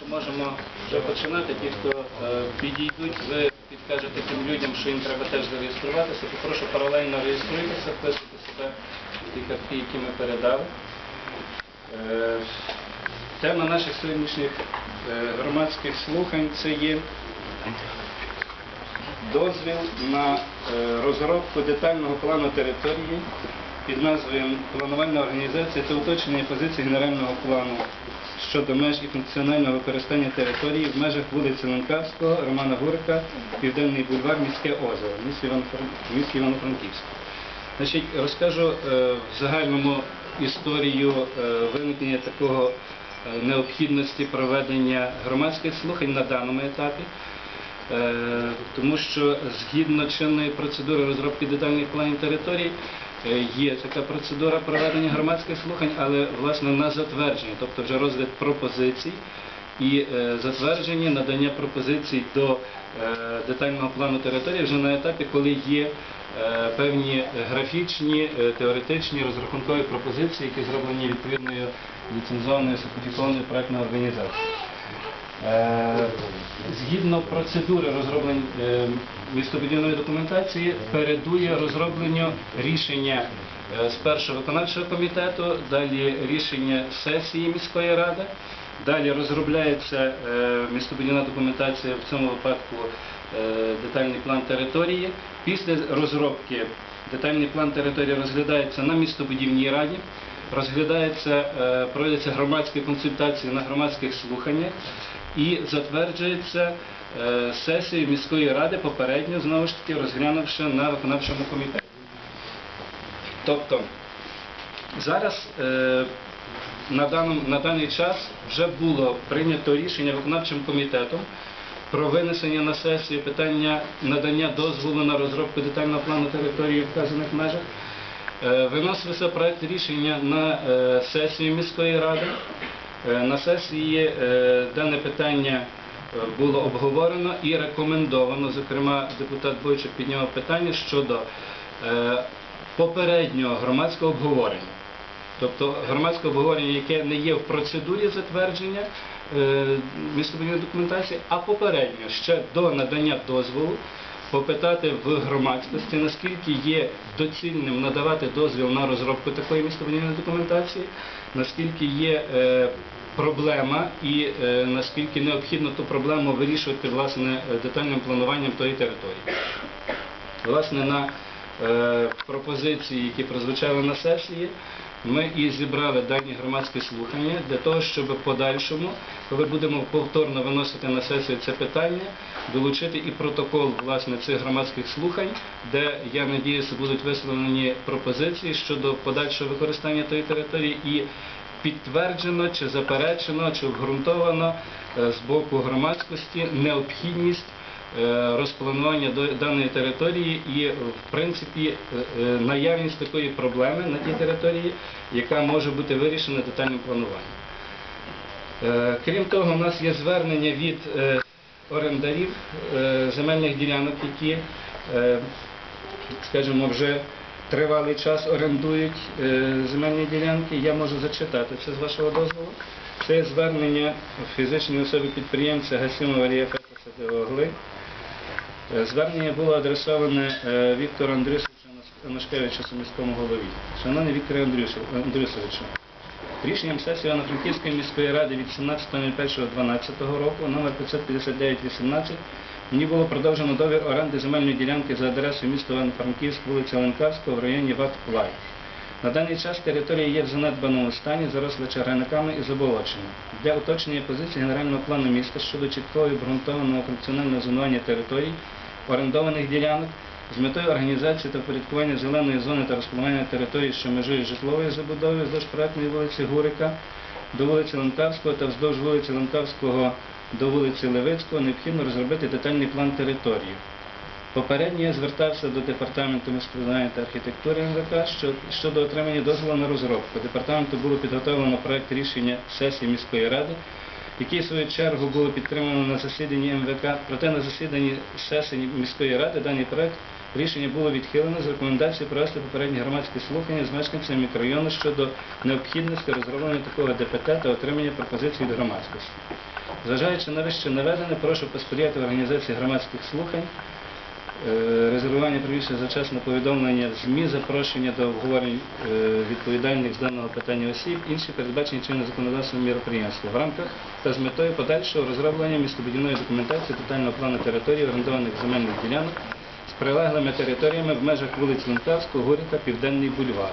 що можемо вже починати. Ті, хто е, підійдуть, ви підкажете тим людям, що їм треба теж зареєструватися. Попрошу паралельно реєструйтеся, вписуйте себе в ті картки, які ми передали. Е, Тема наших сьогоднішніх е, громадських слухань це є дозвіл на розробку детального плану території під назвою Планувальна організація та уточнення позицій генерального плану щодо меж і функціонального використання території в межах вулиці Ланкавського, Романа Гурика, Південний бульвар, міське озеро, місті Івано-Франківськ. Значить, розкажу е, в загальному історію е, виникнення такого е, необхідності проведення громадських слухань на даному етапі. Тому що згідно чинної процедури розробки детальних планів територій є така процедура проведення громадських слухань, але власне на затвердження, тобто вже розгляд пропозицій і е, затвердження надання пропозицій до е, детального плану території вже на етапі, коли є е, певні графічні, е, теоретичні розрахункові пропозиції, які зроблені відповідною ліцензованою сертифікованою проектною організацією. Е, Згідно процедури розроблення е, містобудівної документації передує розробленню рішення е, спершу виконавчого комітету, далі рішення сесії міської ради, далі розробляється містобудівна документація в цьому випадку детальний план території. Після розробки детальний план території розглядається на містобудівній раді розглядається, е, проводяться громадські консультації на громадських слуханнях і затверджується е, сесією міської ради попередньо, знову ж таки, розглянувши на виконавчому комітеті. Тобто зараз е, на, даному, на даний час вже було прийнято рішення виконавчим комітетом про винесення на сесію питання надання дозволу на розробку детального плану території в вказаних межах. Е, Виносився проект рішення на е, сесію міської ради. Е, На сесії дане питання було обговорено і рекомендовано. Зокрема, депутат Бойчик підняв питання щодо попереднього громадського обговорення. Тобто громадське обговорення, яке не є в процедурі затвердження містобудівної документації, а попередньо ще до надання дозволу попитати в громадськості, наскільки є доцільним надавати дозвіл на розробку такої містобудівної документації, наскільки є е, проблема і е, наскільки необхідно ту проблему вирішувати власне детальним плануванням тої території. Власне, на е, пропозиції, які прозвучали на сесії, ми і зібрали дані громадські слухання для того, щоб подальшому, коли будемо повторно виносити на сесію це питання, долучити і протокол власне цих громадських слухань, де я надіюся будуть висловлені пропозиції щодо подальшого використання тої території і підтверджено чи заперечено, чи обґрунтовано е, з боку громадськості необхідність розпланування до- даної території і, е, в принципі, е, е, наявність такої проблеми на тій території, яка може бути вирішена детальним плануванням. Е, Крім того, у нас є звернення від е, орендарів е, земельних ділянок, які, е, скажімо, вже тривалий час орендують е, земельні ділянки. Я можу зачитати це з вашого дозволу. Це звернення фізичної особи підприємця Гасимова Валія Фетоса Деогли. Е, Звернення було адресоване е, Віктору Андрюсовичу Анашкевичу, міському голові. Шановний Віктор Андрюсов- Андрюсовичу, Рішенням сесії Івано-Франківської міської ради від 17.01.12 року номер 559-18 мені було продовжено договір оренди земельної ділянки за адресою міста Івано-Франківськ, вулиця Ленкавського в районі Ват-Плай. На даний час територія є в занедбаному стані, заросла чагарниками і заболочена. Для уточнення позиції генерального плану міста щодо чіткого і обґрунтованого функціонального зонування територій, орендованих ділянок, з метою організації та впорядкування зеленої зони та розпланування території, що межує житловою забудовою вздовж проектної вулиці Гурика до вулиці Ланкавського та вздовж вулиці Ланкавського до вулиці Левицького необхідно розробити детальний план території. Попередньо я звертався до департаменту міського та архітектури МВК щодо отримання дозволу на розробку. Департаменту було підготовлено проект рішення сесії міської ради, який в свою чергу було підтримано на засіданні МВК. Проте на засіданні сесії міської ради даний проект рішення було відхилено з рекомендацією провести попередні громадські слухання з мешканцями мікрорайону щодо необхідності розроблення такого ДПТ та отримання пропозицій від громадськості. Зважаючи на вище наведене, прошу посприяти організації громадських слухань, резервування приміщення на повідомлення ЗМІ, запрошення до обговорень е, відповідальних з даного питання осіб, інші передбачені чинним законодавством міроприємства в рамках та з метою подальшого розроблення містобудівної документації детального плану території орендованих земельних ділянок з прилеглими територіями в межах вулиць Лункавського, Горіка, Південний бульвар.